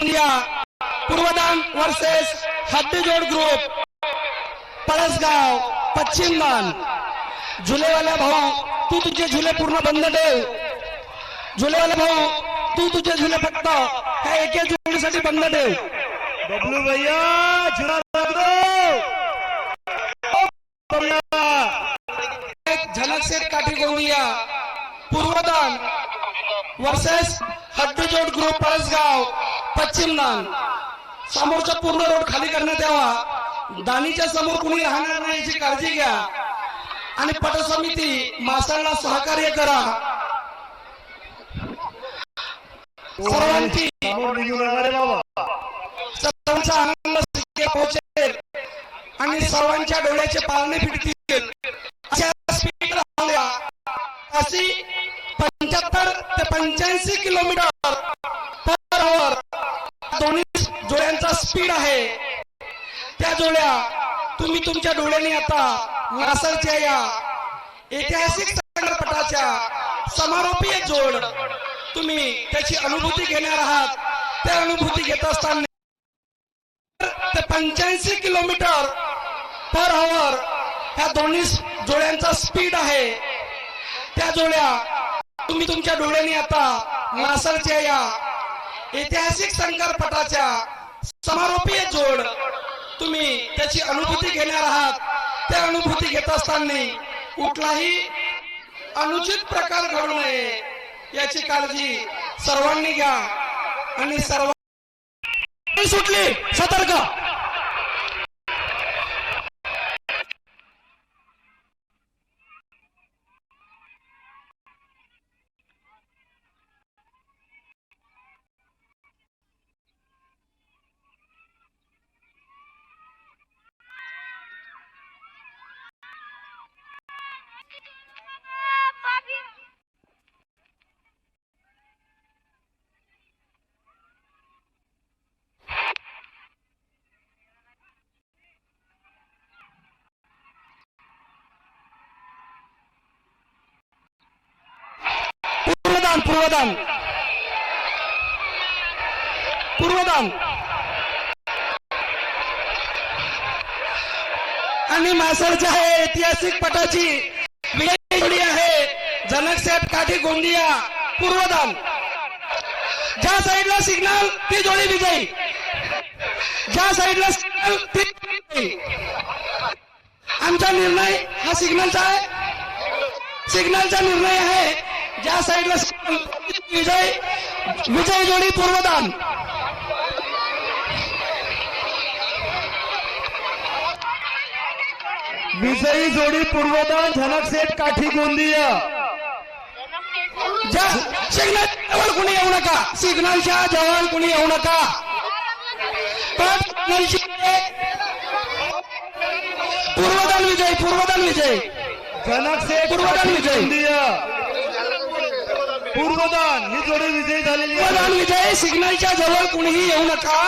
India पूर्वदान versus हद्दीजोड group Palasgaon पश्चिम दान झुलेवाला भाऊ तू तुझे झुले पूर्ण बंद ठेव झुलेवाला भाऊ तू तुझे झुले फक्त ह्या एके जोडीसाठी बंद ठेव बबलू भैया झुला दो। एक झलक सेठ काठी गोंदिया पूर्वदान वर्सेस हद्दीजोड ग्रुप पळसगाव पश्चिम दान समोरचा पूर्ण रोड खाली करण्यात यावा. दानीच्या समोर कुणी राहणार नाही याची काळजी घ्या. आणि पटसमिती मासाला सहकार्य करा. सर्वांची सर्वांचा आनंद पोहोचेल. आणि सर्वांच्या डोळ्याचे पारणे फिटतील. अशा अशी पंच्याहत्तर ते पंच्याऐंशी किलोमीटर पर आवर दोन्ही जोड्यांचा स्पीड आहे. त्या जोड्या तुम्ही तुमच्या डोळ्यांनी आता नासाच्या या ऐतिहासिक संकटपटाच्या समारोपीय जोड तुम्ही त्याची अनुभूती घेणार आहात. त्या अनुभूती घेत असताना ते पंच्याऐंशी किलोमीटर पर आवर ह्या दोन्ही जोड्यांचा स्पीड आहे. त्या जोड्या तुम्ही तुमच्या डोळ्यांनी आता नासरच्या या ऐतिहासिक संकरपटाच्या समारोपीय जोड. तुम्ही त्याची अनुभूती घेणार आहात. त्या अनुभूती घेत असताना कुठलाही अनुचित प्रकार घडू नये. याची काळजी सर्वांनी घ्या. आणि सर्व सुटली. सतर्क. पूर्वदान पूर्वदान. पूर्वदान. आणि मासळच्या आहे ऐतिहासिक पटाची विजयी जोडी आहे. जनकसाहेब काठी गोंदिया पूर्वदान. ज्या साईडला सिग्नल ती जोडी विजयी. ज्या साईडला सिग्नल ती आमचा निर्णय हा सिग्नलचा आहे. सिग्नलचा निर्णय आहे. ज्या साईडला विजय विजय जोडी पूर्वदान. विजयी जोडी पूर्वदान झलक सेठ काठी गोंदिया. सिग्नल कुणी येऊ नका. सिग्नलच्या जवळ कुणी येऊ नका. पूर्वदान विजय पूर्वदान विजय. जनक सेठ पूर्वदान विजय. गोंदिया. गोदान. ही जोडी विजयी झालेली आहे. विजय सिग्नलच्या जवळ कुणीही येऊ नका.